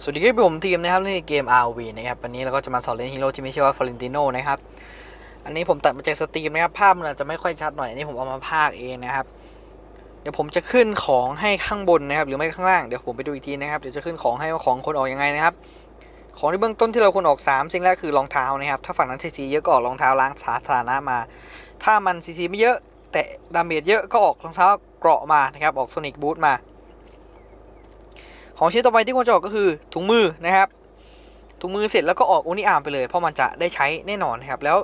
สวัสดีครับผมทีมนะครับในเกม RV นะครับวันนี้เราก็จะมาสอนเล่นฮีโร่ที่ไมีชื่อว่าฟลอเรนติโนนะครับอันนี้ผมตัดมาจากสตรีมนะครับภาพมันอาจจะไม่ค่อยชัดหน่อยอันนี้ผมเอามาพากเองนะครับ เดี๋ยวผมจะขึ้นของให้ข้างบนนะครับ หรือไม่ข้างล่างเดี๋ยวผมไปดูอีกทีนะครับเดี๋ยวจะขึ้นของให้ว่าของคนออกยังไงนะครับ ของที่เบื้องต้นที่เราควรออก 3 สิ่งแรกคือรองเท้านะครับ ถ้าฝั่งนั้นซีซีเยอะก็ออกรองเท้าล้างสาธารณะมา ถ้ามันซีซีไม่เยอะ แต่ดาเมจเยอะก็ออกรองเท้าเกราะมานะครับออกโซนิกบูทมา ของชิ้นต่อไปที่ควรจะออกก็คือถุงมือนะครับ ถุงมือเสร็จแล้วก็ออกโอนิอาร์มไปเลย เพราะมันจะได้ใช้แน่นอนครับ แล้ว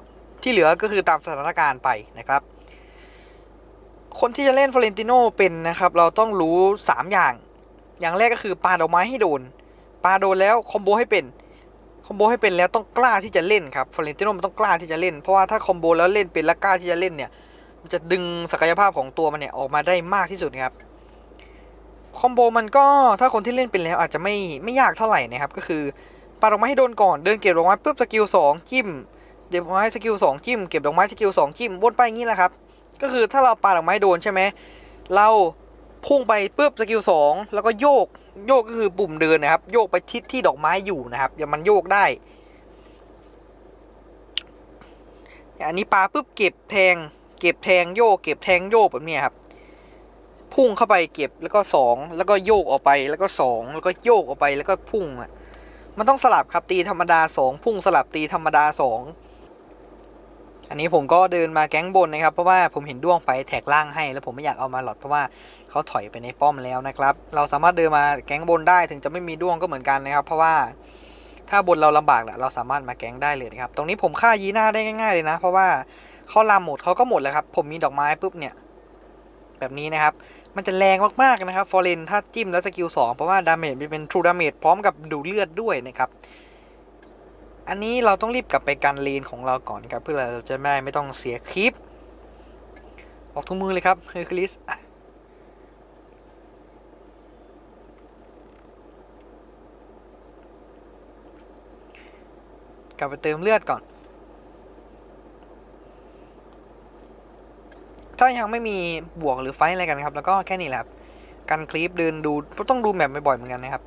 ที่เหลือก็คือตามสถานการณ์ไปนะครับ คนที่จะเล่นฟลอเรนติโนเป็นนะครับ เราต้องรู้ 3 อย่าง อย่างแรกก็คือปาดอกไม้ให้โดน ปาโดนแล้วคอมโบให้เป็น คอมโบให้เป็นแล้วต้องกล้าที่จะเล่นครับฟลอเรนติโนมันต้องกล้าที่จะเล่น เพราะว่าถ้าคอมโบแล้วเล่นเป็นและกล้าที่จะเล่นเนี่ย มันจะดึงศักยภาพของตัวมันเนี่ยออกมาได้มากที่สุดครับ คอมโบมันก็ถ้าคนที่เล่นเป็นแล้วอาจจะไม่ไม่ยากเท่าไหร่นะครับ ก็คือปาดอกไม้ให้โดนก่อนเดินเก็บดอกไม้ปุ๊บสกิลสองจิ้มเก็บดอกไม้สกิลสองจิ้มเก็บดอกไม้สกิลสองจิ้มวนไปอย่างนี้แหละครับ ก็คือถ้าเราปาดอกไม้โดนใช่ไหมเราพุ่งไปปุ๊บสกิลสองแล้วก็โยกโยกก็คือปุ่มเดินนะครับ โยกไปทิศที่ดอกไม้อยู่นะครับอย่ามันโยกได้อันนี้ปาปุ๊บเก็บแทง เก็บแทงโยก เก็บแทงโยกแบบนี้ครับ พุ่งเข้าไปเก็บแล้วก็สองแล้วก็โยกออกไปแล้วก็สองแล้วก็โยกออกไปแล้วก็พุ่งอะมันต้องสลับครับตีธรรมดาสองพุ่งสลับตีธรรมดาสองอันนี้ผมก็เดินมาแก๊งบนนะครับ เพราะว่าผมเห็นด้วงไปแท็กล่างให้ แล้วผมไม่อยากเอามาหลอดเพราะว่าเขาถอยไปในป้อมแล้วนะครับ เราสามารถเดินมาแก๊งบนได้ถึงจะไม่มีด้วงก็เหมือนกันนะครับ เพราะว่าถ้าบนเราลำบากแหละเราสามารถมาแก๊งได้เลยนะครับ ตรงนี้ผมฆ่ายีน่าได้ง่ายๆเลยนะ เพราะว่าเขาลามหมดเขาก็หมดแล้วครับ ผมมีดอกไม้ปุ๊บเนี่ย แบบนี้นะครับ มันจะแรงมากๆนะครับฟอร์เรนถ้าจิ้มแล้วสกิล2เพราะว่าดาเมจมันเป็นทรูดาเมจพร้อมกับดูดเลือดด้วยนะครับ อันนี้เราต้องรีบกลับไปกันเลนของเราก่อนครับเพื่อเราจะไม่ไม่ต้องเสียคลิป ออกทุกมือเลยครับเฮอร์คิลิสกลับไปเติมเลือดก่อน ถ้ายังไม่มีบวกหรือไฟอะไรกันครับ แล้วก็แค่นี้แหละครับการคลิปเดินดูต้องดูแบบบ่อยๆเหมือนกันนะครับ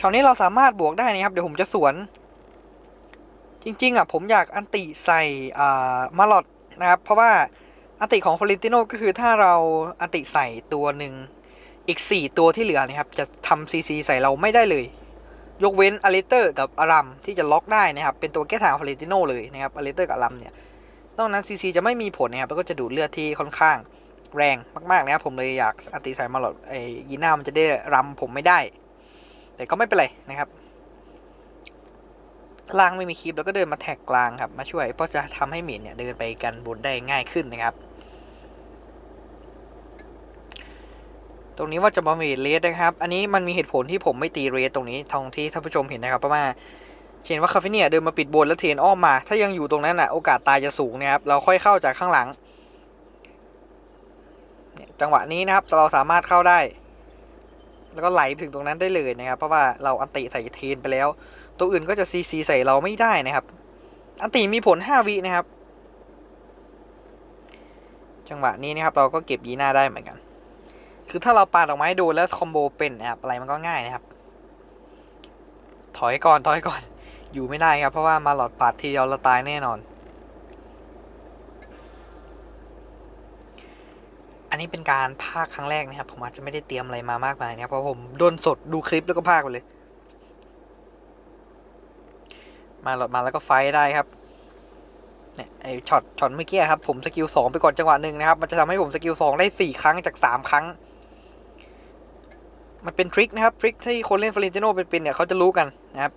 ช็อตนี้เราสามารถบวกได้นะครับ เดี๋ยวผมจะสวน จริงๆอะผมอยากอันติใส่อ่ามาลอดนะครับ เพราะว่าอันติของฟลอรนติโนก็คือถ้าเราอันติใส่ตัวหนึ่งอีก 4 ตัวที่เหลือนะครับ จะทำซีซีใส่เราไม่ได้เลย ยกเว้นอเลเตอร์กับอารัมที่จะล็อกได้นะครับ เป็นตัวแก้ทางฟลอรนติโนเลยนะครับอเลเตอร์กับอารัมเนี่ย นอกนั้นซีซีจะไม่มีผลนะครับแล้วก็จะดูดเลือดที่ค่อนข้างแรงมากๆนะครับผมเลยอยากอัติสายมาหลอดไอ้ยีน่ามันจะได้รำผมไม่ได้ แต่ก็ไม่เป็นไรนะครับล่างไม่มีคลิปแล้วก็เดินมาแท็กกลางครับมาช่วยเพราะจะทำให้หมีนเนี่ยเดินไปกันบนได้ง่ายขึ้นนะครับ ตรงนี้ว่าจะมาเมดเลสนะครับ อันนี้มันมีเหตุผลที่ผมไม่ตีเรสตรงนี้ทองที่ท่านผู้ชมเห็นนะครับเพราะว่า เช่นว่าคาเฟเนียเดินมาปิดบนแล้วเทนอ้อมมา ถ้ายังอยู่ตรงนั้นอะโอกาสตายจะสูงนะครับ เราค่อยเข้าจากข้างหลัง จังหวะนี้นะครับเราสามารถเข้าได้ แล้วก็ไหลถึงตรงนั้นได้เลยนะครับ เพราะว่าเราอันติใส่เทนไปแล้ว ตัวอื่นก็จะซีซีใส่เราไม่ได้นะครับ อันติมีผล 5 วินะครับ จังหวะนี้นะครับเราก็เก็บยีน่าได้เหมือนกัน คือถ้าเราปาดอกไม้โดนแล้วคอมโบเป็นนะครับอะไรมันก็ง่ายนะครับ ถอยก่อนถอยก่อน อยู่ไม่ได้ครับ เพราะว่ามาหลอดปาดทีเดียวเราตายแน่นอน อันนี้เป็นการพากครั้งแรกนะครับ ผมอาจจะไม่ได้เตรียมอะไรมามากมายนะครับเพราะผมโดนสดดูคลิปแล้วก็พากไปเลย มาหลอดมาแล้วก็ไฟได้ครับเนี่ยไอช็อตช็อตเมื่อกี้ครับ ผมสกิลสองไปก่อนจังหวะหนึ่งนะครับ มันจะทำให้ผมสกิลสองได้สี่ครั้งจากสามครั้ง มันเป็นทริคนะครับทริคที่คนเล่นฟลอเรนติโนเป็นๆเนี่ยเขาจะรู้กันนะครับ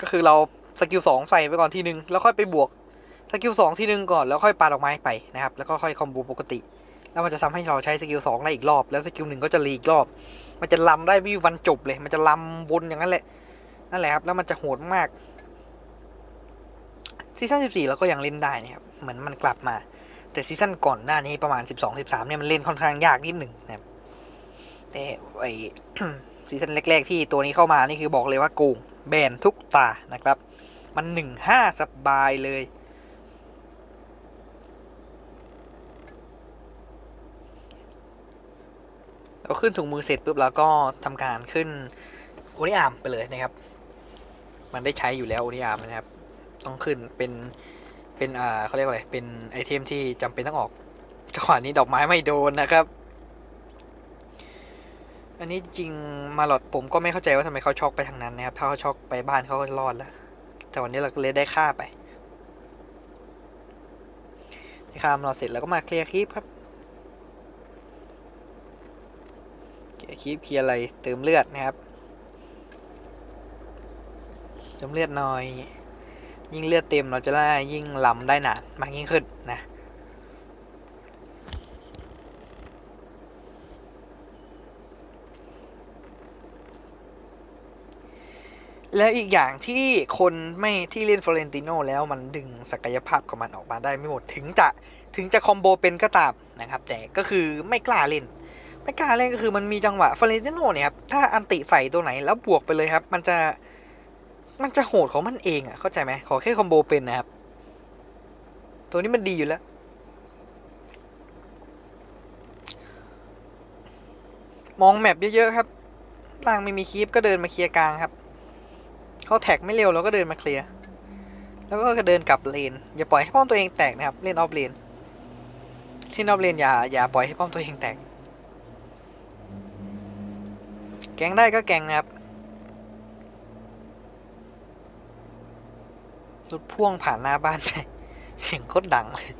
ก็คือเราสกิลสองใส่ไปก่อนทีนึง แล้วค่อยไปบวกสกิลสองทีนึงก่อนแล้วค่อยปาดอกไม้ไปนะครับ แล้วก็ค่อยคอมโบปกติ แล้วมันจะทำให้เราใช้สกิลสองได้อีกรอบ แล้วสกิลหนึ่งก็จะรีอีกรอบ มันจะลำได้ไม่มีวันจบเลย มันจะลำบนอย่างนั้นแหละ นั่นแหละครับ แล้วมันจะโหดมากซีซั่น14เราก็ยังเล่นได้นะครับ เหมือนมันกลับมา แต่ซีซั่นก่อนหน้านี้ประมาณ12 13เนี่ยมันเล่นค่อนข้างยากนิดหนึ่งนะครับแต่ไอ ซีซั่นแรก ๆ ที่ตัวนี้เข้ามานี่คือบอกเลยว่าโกงแบนทุกตานะครับ มันหนึ่งห้าสบายเลย เราขึ้นถุงมือเสร็จปุ๊บแล้วก็ทำการขึ้นโอนิอาร์มไปเลยนะครับ มันได้ใช้อยู่แล้วโอนิอาร์มนะครับ ต้องขึ้นเป็นเป็นอ่าเขาเรียกว่าอะไรเป็นไอเทมที่จำเป็นต้องออกจังหวะนี้ดอกไม้ไม่โดนนะครับ อันนี้จริงมาหลอดผมก็ไม่เข้าใจว่าทำไมเขาช็อกไปทางนั้นนะครับ ถ้าเขาช็อกไปบ้านเขาก็รอดแล้ว แต่วันนี้เราเลยได้ค่าไปค่ามาหลอดเสร็จแล้วก็มาเคลียร์คลิปครับ เคลียร์คลิปเคลียร์อะไรเติมเลือดนะครับ เติมเลือดหน่อย ยิ่งเลือดเต็มเราจะได้ยิ่งลำได้นานมากยิ่งขึ้นนะ แล้วอีกอย่างที่คนไม่ที่เล่นฟลอเรนติโนแล้วมันดึงศักยภาพของมันออกมาได้ไม่หมดถึงจะถึงจะคอมโบเป็นก็ตามนะครับแต่ก็คือไม่กล้าเล่น ไม่กล้าเล่นก็คือมันมีจังหวะฟลอเรนติโนเนี่ยครับถ้าอันติใส่ตัวไหนแล้วบวกไปเลยครับ มันจะมันจะโหดของมันเองอะเข้าใจไหมขอแค่คอมโบเป็นนะครับ ตัวนี้มันดีอยู่แล้วมองแมปเยอะๆครับล่างไม่มีคีปก็เดินมาเคลียร์กลางครับ เขาแท็กไม่เร็วเราก็เดินมาเคลียร์แล้วก็เดินกลับเลน อย่าปล่อยให้ป้อมตัวเองแตกนะครับ เล่นออฟเลนเล่นออฟเลนอย่าอย่าปล่อยให้ป้อมตัวเองแตก แกงได้ก็แกงนะครับรถพ่วงผ่านหน้าบ้านไปเสียงโคตรดังเลย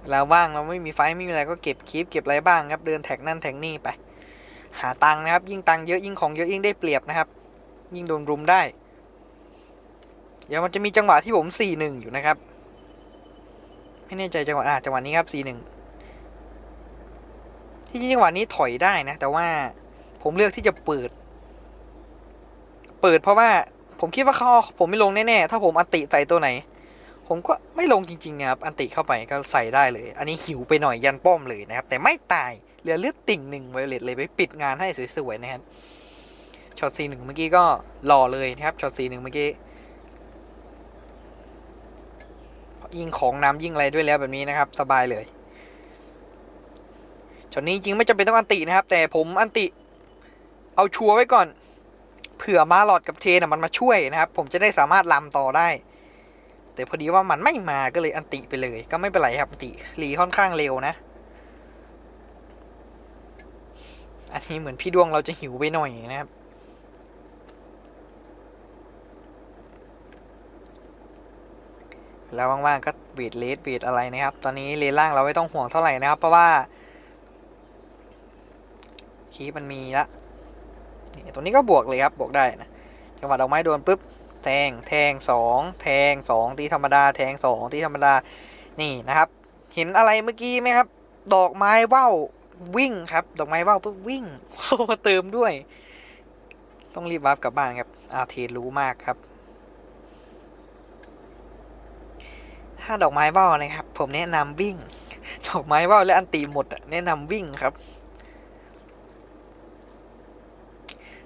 เวลาว่างเราไม่มีไฟไม่มีอะไรก็เก็บคลิปเก็บอะไรบ้างครับ เดินแท็กนั่นแท็กนี่ไป หาตังค์นะครับ ยิ่งตังค์เยอะยิ่งของเยอะยิ่งได้เปรียบนะครับ ยิ่งโดนรุมได้ เดี๋ยวมันจะมีจังหวะที่ผมสี่หนึ่งอยู่นะครับ ไม่แน่ใจจังหวะอะจังหวะนี้ครับสี่หนึ่งที่จริงจังหวะนี้ถอยได้นะ แต่ว่าผมเลือกที่จะเปิด เปิดเพราะว่าผมคิดว่าเขาผมไม่ลงแน่ๆ ถ้าผมอันติใส่ตัวไหน ผมก็ไม่ลงจริงๆครับ อันติเข้าไปก็ใส่ได้เลย อันนี้หิวไปหน่อยยันป้อมเลยนะครับ แต่ไม่ตาย ลือเลือดติ่งหนึ่งไวเลตเลยไปปิดงานให้สวยๆนะครับช็อตซีหนึ่งเมื่อกี้ก็หล่อเลยนะครับช็อตซีหนึ่งเมื่อกี้ยิงของน้ำยิงอะไรด้วยแล้วแบบนี้นะครับ สบายเลยช็อตนี้จริงไม่จำเป็นต้องอันตินะครับ แต่ผมอันติเอาชัวร์ไว้ก่อน เผื่อมาหลอดกับเทนะมันมาช่วยนะครับ ผมจะได้สามารถลำต่อได้ แต่พอดีว่ามันไม่มาก็เลยอันติไปเลย ก็ไม่เป็นไรครับอันติรีค่อนข้างเร็วนะ อันนี้เหมือนพี่ดวงเราจะหิวไปหน่อยนะครับ แล้วว่างๆก็เวทเลสเวทอะไรนะครับ ตอนนี้เลนล่างเราไม่ต้องห่วงเท่าไหร่นะครับ เพราะว่า คีปมันมีละนี่ตัวนี้ก็บวกเลยครับ บวกได้นะ จังหวะดอกไม้โดนปุ๊บ แทง แทงสอง แทงสองตีธรรมดา แทงสองตีธรรมดา นี่นะครับ เห็นอะไรเมื่อกี้ไหมครับ ดอกไม้ว่าว วิ่งครับ ดอกไม้ว่าวปุ๊บวิ่งเข้ามาเติมด้วย ต้องรีบวาร์ปกลับบ้านครับอาเทรู้มากครับ ถ้าดอกไม้ว่าวนะครับ ผมแนะนำวิ่ง ดอกไม้ว่าวและอันตีหมดแนะนำวิ่งครับ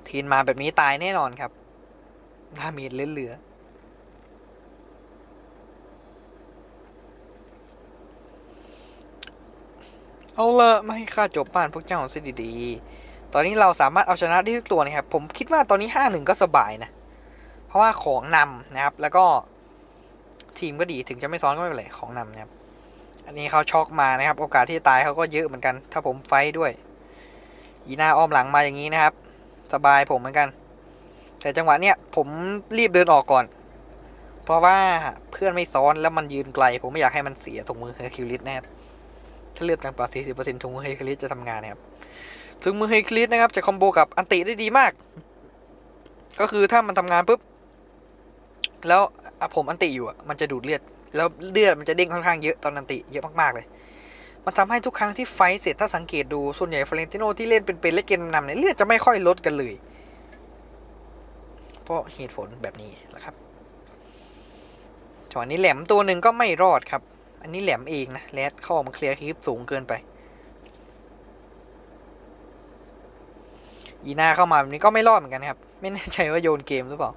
ทีนมาแบบนี้ตายแน่นอนครับดามีเมจเหลือ เอาละไม่ให้ข้าจบบ้านพวกเจ้าเสียดีๆ ตอนนี้เราสามารถเอาชนะได้ทุกตัวนะครับ ผมคิดว่าตอนนี้ห้าหนึ่งก็สบายนะ เพราะว่าของนำนะครับ แล้วก็ทีมก็ดี ถึงจะไม่ซ้อนก็ไม่เป็นไร ของนำนะครับ อันนี้เขาช็อกมานะครับ โอกาสที่ตายเขาก็เยอะเหมือนกัน ถ้าผมไฟด้วย อีหน้าอ้อมหลังมาอย่างนี้นะครับ สบายผมเหมือนกัน แต่จังหวะเนี้ยผมรีบเดินออกก่อน เพราะว่าเพื่อนไม่ซ้อนแล้วมันยืนไกล ผมไม่อยากให้มันเสียถุงมือเฮอร์คิวลิสนะครับ ถ้าเลือดต่างกว่า40%ถุงมือเฮคิวลิสจะทำงานนะครับถุงมือเฮคิวลิสนะครับจะคอมโบกับอันติได้ดีมาก ก็คือถ้ามันทำงานปุ๊บ แล้วอะผมอันติอยู่อะมันจะดูดเลือด แล้วเลือดมันจะเด้งค่อนข้างเยอะตอนอันติเยอะมากๆเลยมันทำให้ทุกครั้งที่ไฟเสร็จถ้าสังเกตดู ส่วนใหญ่ฟลอเรนติโนที่เล่นเป็นๆและเกมนำเนี่ยเลือดจะไม่ค่อยลดกันเลย เพราะเหตุผลแบบนี้แหละครับจังหวะนี้แหลมตัวหนึ่งก็ไม่รอดครับ อันนี้แหลมเองนะแรดเข้ามาเคลียร์คลิปสูงเกินไปอีนาเข้ามาแบบนี้ก็ไม่รอดเหมือนกันครับ ไม่แน่ใจว่าโยนเกมหรือเปล่า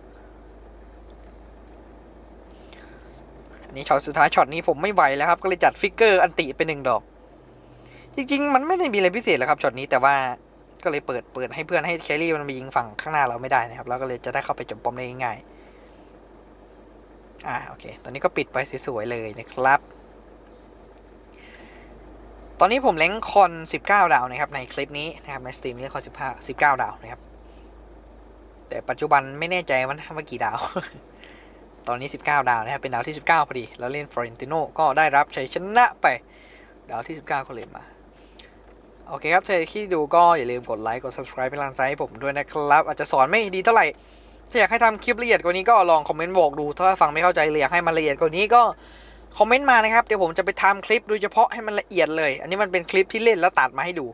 อันนี้ช็อตสุดท้ายช็อตนี้ผมไม่ไหวแล้วครับ ก็เลยจัดฟิกเกอร์อันติไปหนึ่งดอก จริง ๆ มันไม่ได้มีอะไรพิเศษหรอกครับช็อตนี้แต่ว่าก็เลยเปิดเปิดให้เพื่อนให้แครี่มันมายิงฝั่งข้างหน้าเราไม่ได้นะครับเราก็เลยจะได้เข้าไปจบปอมได้ง่ายๆอ่าโอเค ตอนนี้ก็ปิดไปสวยๆเลยนะครับ ตอนนี้ผมเล้งคอน 19 ดาวนะครับในคลิปนี้นะครับในสตรีมนี้คอน15 19 ดาวนะครับ แต่ปัจจุบันไม่แน่ใจว่าทำมากี่ดาว ตอนนี้ 19 ดาวนะครับเป็นดาวที่ 19 พอดี แล้วเล่นฟลอเรนติโนก็ได้รับชัยชนะไป ดาวที่ 19ก็เลยมา โอเคครับใครที่ดูก็อย่าลืมกดไลค์กด subscribe เป็นกำลังใจให้ผมด้วยนะครับ อาจจะสอนไม่ดีเท่าไหร่ถ้าอยากให้ทำคลิปละเอียดกว่านี้ก็ลองคอมเมนต์บอกดู ถ้าฟังไม่เข้าใจเลยอยากให้มันละเอียดกว่านี้ก็ คอมเมนต์มานะครับ เดี๋ยวผมจะไปทำคลิปโดยเฉพาะให้มันละเอียดเลย อันนี้มันเป็นคลิปที่เล่นแล้วตัดมาให้ดู